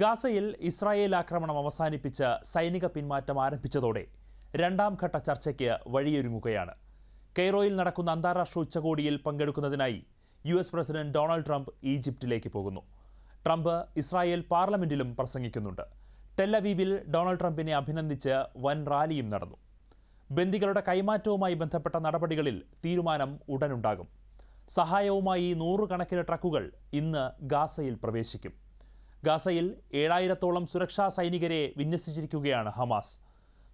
ഗാസയിൽ ഇസ്രായേൽ ആക്രമണം അവസാനിപ്പിച്ച് സൈനിക പിന്മാറ്റം ആരംഭിച്ചതോടെ രണ്ടാം ഘട്ട ചർച്ചയ്ക്ക് വഴിയൊരുങ്ങുകയാണ്. കെയ്റോയിൽ നടക്കുന്ന അന്താരാഷ്ട്ര ഉച്ചകോടിയിൽ പങ്കെടുക്കുന്നതിനായി U S president Donald Trump ഈജിപ്തിലേക്ക് പോകുന്നു. ട്രംപ് ഇസ്രായേൽ പാർലമെന്റിലും പ്രസംഗിക്കുന്നുണ്ട്. ടെല്ലവീവിൽ ഡൊണാൾഡ് ട്രംപിനെ അഭിനന്ദിച്ച് വൻ റാലിയും നടന്നു. ബന്ദികളുടെ കൈമാറ്റവുമായി ബന്ധപ്പെട്ട നടപടികളിൽ തീരുമാനം ഉടനുണ്ടാകും. സഹായവുമായി നൂറുകണക്കിന് ട്രക്കുകൾ ഇന്ന് ഗാസയിൽ പ്രവേശിക്കും. ഗാസയിൽ ഏഴായിരത്തോളം സുരക്ഷാ സൈനികരെ വിന്യസിച്ചിരിക്കുകയാണ് ഹമാസ്.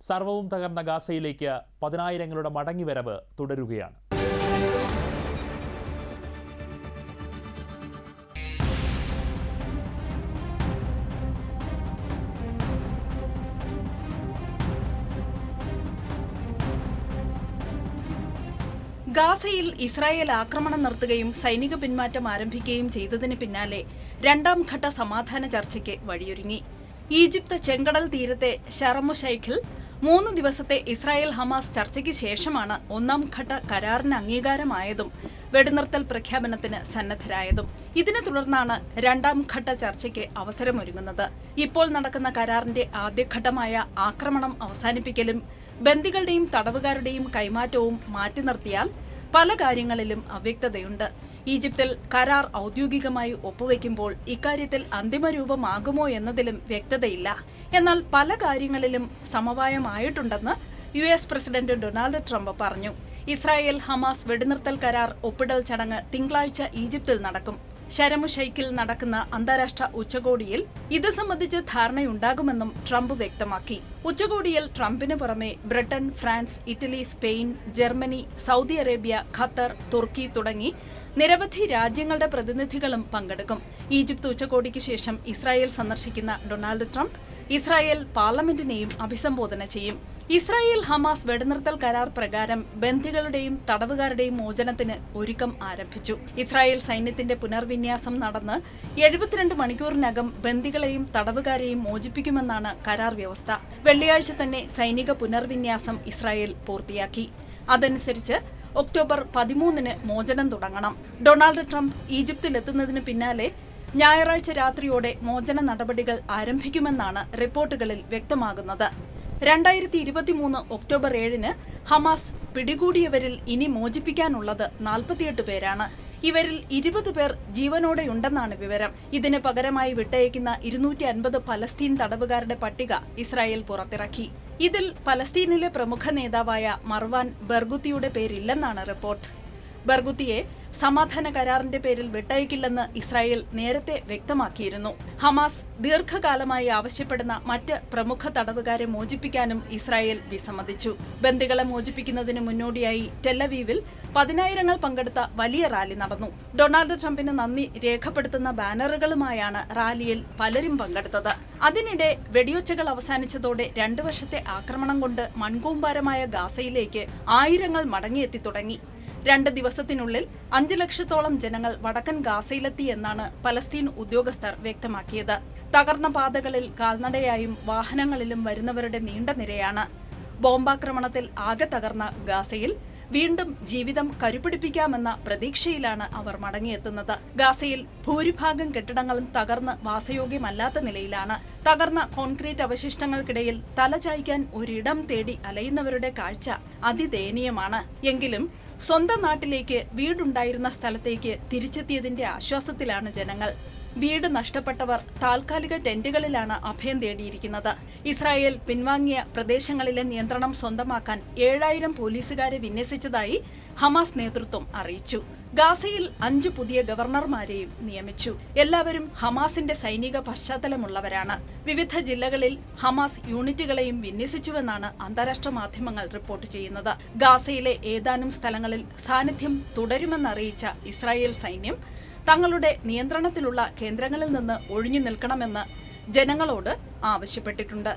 സർവവും തകർന്ന ഗാസയിലേക്ക് പതിനായിരങ്ങളുടെ മടങ്ങിവരവ് തുടരുകയാണ്. ഗാസയിൽ ഇസ്രായേൽ ആക്രമണം നിർത്തുകയും സൈനിക പിന്മാറ്റം ആരംഭിക്കുകയും ചെയ്തതിന് പിന്നാലെ രണ്ടാം ഘട്ട സമാധാന ചർച്ചയ്ക്ക് വഴിയൊരുങ്ങി. ഈജിപ്ത് ചെങ്കടൽ തീരത്തെ ഷറമുഷൈഖിൽ മൂന്ന് ദിവസത്തെ ഇസ്രായേൽ ഹമാസ് ചർച്ചയ്ക്ക് ശേഷമാണ് ഒന്നാം ഘട്ട കരാറിന് അംഗീകാരമായതും വെടിനിർത്തൽ പ്രഖ്യാപനത്തിന് സന്നദ്ധരായതും. ഇതിനെ തുടർന്നാണ് രണ്ടാം ഘട്ട ചർച്ചയ്ക്ക് അവസരമൊരുങ്ങുന്നത്. ഇപ്പോൾ നടക്കുന്ന കരാറിന്റെ ആദ്യഘട്ടമായ ആക്രമണം അവസാനിപ്പിക്കലും ബന്ദികളുടെയും തടവുകാരുടെയും കൈമാറ്റവും മാറ്റി നിർത്തിയാൽ പല കാര്യങ്ങളിലും അവ്യക്തതയുണ്ട്. ഈജിപ്തിൽ കരാർ ഔദ്യോഗികമായി ഒപ്പുവെക്കുമ്പോൾ ഇക്കാര്യത്തിൽ അന്തിമ രൂപമാകുമോ എന്നതിലും വ്യക്തതയില്ല. എന്നാൽ പല കാര്യങ്ങളിലും സമവായമായിട്ടുണ്ടെന്ന് U S president Donald Trump പറഞ്ഞു. ഇസ്രായേൽ ഹമാസ് വെടിനിർത്തൽ കരാർ ഒപ്പിടൽ ചടങ്ങ് തിങ്കളാഴ്ച ഈജിപ്തിൽ നടക്കും. ശരമു ഷെയ്ഖിൽ നടക്കുന്ന അന്താരാഷ്ട്ര ഉച്ചകോടിയിൽ ഇത് സംബന്ധിച്ച് ധാരണയുണ്ടാകുമെന്നും ട്രംപ് വ്യക്തമാക്കി. ഉച്ചകോടിയിൽ ട്രംപിന് പുറമെ Britain France Italy Spain Germany Saudi Arabia Qatar തുർക്കി തുടങ്ങി നിരവധി രാജ്യങ്ങളുടെ പ്രതിനിധികളും പങ്കെടുക്കും. ഈജിപ്ത് ഉച്ചകോടിക്ക് ശേഷം ഇസ്രായേൽ സന്ദർശിക്കുന്ന ഡൊണാൾഡ് ട്രംപ് ഇസ്രായേൽ പാർലമെന്റിനെയും അഭിസംബോധന ചെയ്യും. ഇസ്രായേൽ ഹമാസ് വെടിനിർത്തൽ കരാർ പ്രകാരം ബന്ദികളുടെയും തടവുകാരുടെയും മോചനത്തിന് ഒരുക്കം ആരംഭിച്ചു. ഇസ്രായേൽ സൈന്യത്തിന്റെ പുനർവിന്യാസം നടന്ന് എഴുപത്തിരണ്ട് മണിക്കൂറിനകം ബന്ദികളെയും തടവുകാരെയും മോചിപ്പിക്കുമെന്നാണ് കരാർ വ്യവസ്ഥ. വെള്ളിയാഴ്ച തന്നെ സൈനിക പുനർവിന്യാസം ഇസ്രായേൽ പൂർത്തിയാക്കി. അതനുസരിച്ച് ഒക്ടോബർ പതിമൂന്നിന് മോചനം തുടങ്ങണം. ഡൊണാൾഡ് ട്രംപ് ഈജിപ്തിലെത്തുന്നതിന് പിന്നാലെ ഞായറാഴ്ച രാത്രിയോടെ മോചന നടപടികൾ ആരംഭിക്കുമെന്നാണ് റിപ്പോർട്ടുകളിൽ വ്യക്തമാകുന്നത്. രണ്ടായിരത്തി ഇരുപത്തിമൂന്ന് ഒക്ടോബർ ഏഴിന് ഹമാസ് പിടികൂടിയവരിൽ ഇനി മോചിപ്പിക്കാനുള്ളത് നാൽപ്പത്തിയെട്ട് പേരാണ്. ഇവരിൽ ഇരുപത് പേർ ജീവനോടെയുണ്ടെന്നാണ് വിവരം. ഇതിന് പകരമായി വിട്ടയക്കുന്ന ഇരുന്നൂറ്റി അൻപത് പലസ്തീൻ തടവുകാരുടെ പട്ടിക ഇസ്രായേൽ പുറത്തിറക്കി. ഇതിൽ പലസ്തീനിലെ പ്രമുഖ നേതാവായ മർവാൻ ബർഗുത്തിയുടെ പേരില്ലെന്നാണ് റിപ്പോർട്ട്. ബർഗുത്തിയെ സമാധാന കരാറിന്റെ പേരിൽ വിട്ടയക്കില്ലെന്ന് ഇസ്രായേൽ നേരത്തെ വ്യക്തമാക്കിയിരുന്നു. ഹമാസ് ദീർഘകാലമായി ആവശ്യപ്പെടുന്ന മറ്റ് പ്രമുഖ തടവുകാരെ മോചിപ്പിക്കാനും ഇസ്രായേൽ വിസമ്മതിച്ചു. ബന്ദികളെ മോചിപ്പിക്കുന്നതിന് മുന്നോടിയായി ടെല്ലവീവിൽ പതിനായിരങ്ങൾ പങ്കെടുത്ത വലിയ റാലി നടന്നു. ഡൊണാൾഡ് ട്രംപിന് നന്ദി രേഖപ്പെടുത്തുന്ന ബാനറുകളുമായാണ് റാലിയിൽ പലരും പങ്കെടുത്തത്. അതിനിടെ വെടിയൊച്ചകൾ അവസാനിച്ചതോടെ രണ്ടു വർഷത്തെ ആക്രമണം കൊണ്ട് മൺകൂമ്പാരമായ ഗാസയിലേക്ക് ആയിരങ്ങൾ മടങ്ങിയെത്തി തുടങ്ങി. രണ്ട് ദിവസത്തിനുള്ളിൽ അഞ്ചു ലക്ഷത്തോളം ജനങ്ങൾ വടക്കൻ ഗാസയിലെത്തി എന്നാണ് പലസ്തീൻ ഉദ്യോഗസ്ഥർ വ്യക്തമാക്കിയത്. തകർന്ന പാതകളിൽ കാൽനടയായും വാഹനങ്ങളിലും വരുന്നവരുടെ നീണ്ട നിരയാണ്. ബോംബാക്രമണത്തിൽ ആകെ തകർന്ന ഗാസയിൽ വീണ്ടും ജീവിതം കരുപിടിപ്പിക്കാമെന്ന പ്രതീക്ഷയിലാണ് അവർ മടങ്ങിയെത്തുന്നത്. ഗാസയിൽ ഭൂരിഭാഗം കെട്ടിടങ്ങളും തകർന്ന് വാസയോഗ്യമല്ലാത്ത നിലയിലാണ്. തകർന്ന കോൺക്രീറ്റ് അവശിഷ്ടങ്ങൾക്കിടയിൽ തലചായ്ക്കാൻ ഒരിടം തേടി അലയുന്നവരുടെ കാഴ്ച അതിദയനീയമാണ്. എങ്കിലും സ്വന്തം നാട്ടിലേക്ക് വീടുണ്ടായിരുന്ന സ്ഥലത്തേക്ക് തിരിച്ചെത്തിയതിന്റെ ആശ്വാസത്തിലാണ് ജനങ്ങൾ. വീട് നഷ്ടപ്പെട്ടവർ താൽക്കാലിക ടെന്റുകളിലാണ് അഭയം തേടിയിരിക്കുന്നത്. ഇസ്രായേൽ പിൻവാങ്ങിയ പ്രദേശങ്ങളിലെ നിയന്ത്രണം സ്വന്തമാക്കാൻ ഏഴായിരം പോലീസുകാരെ വിന്യസിച്ചതായി ഹമാസ് നേതൃത്വം അറിയിച്ചു. ഗാസയിൽ അഞ്ച് പുതിയ ഗവർണർമാരെയും നിയമിച്ചു. എല്ലാവരും ഹമാസിന്റെ സൈനിക പശ്ചാത്തലമുള്ളവരാണ്. വിവിധ ജില്ലകളിൽ ഹമാസ് യൂണിറ്റുകളെയും വിന്യസിച്ചുവെന്നാണ് അന്താരാഷ്ട്ര മാധ്യമങ്ങൾ റിപ്പോർട്ട് ചെയ്യുന്നത്. ഗാസയിലെ ഏതാനും സ്ഥലങ്ങളിൽ സാന്നിധ്യം തുടരുമെന്നറിയിച്ച ഇസ്രായേൽ സൈന്യം തങ്ങളുടെ നിയന്ത്രണത്തിലുള്ള കേന്ദ്രങ്ങളിൽ നിന്ന് ഒഴിഞ്ഞു നിൽക്കണമെന്ന് ജനങ്ങളോട് ആവശ്യപ്പെട്ടിട്ടുണ്ട്.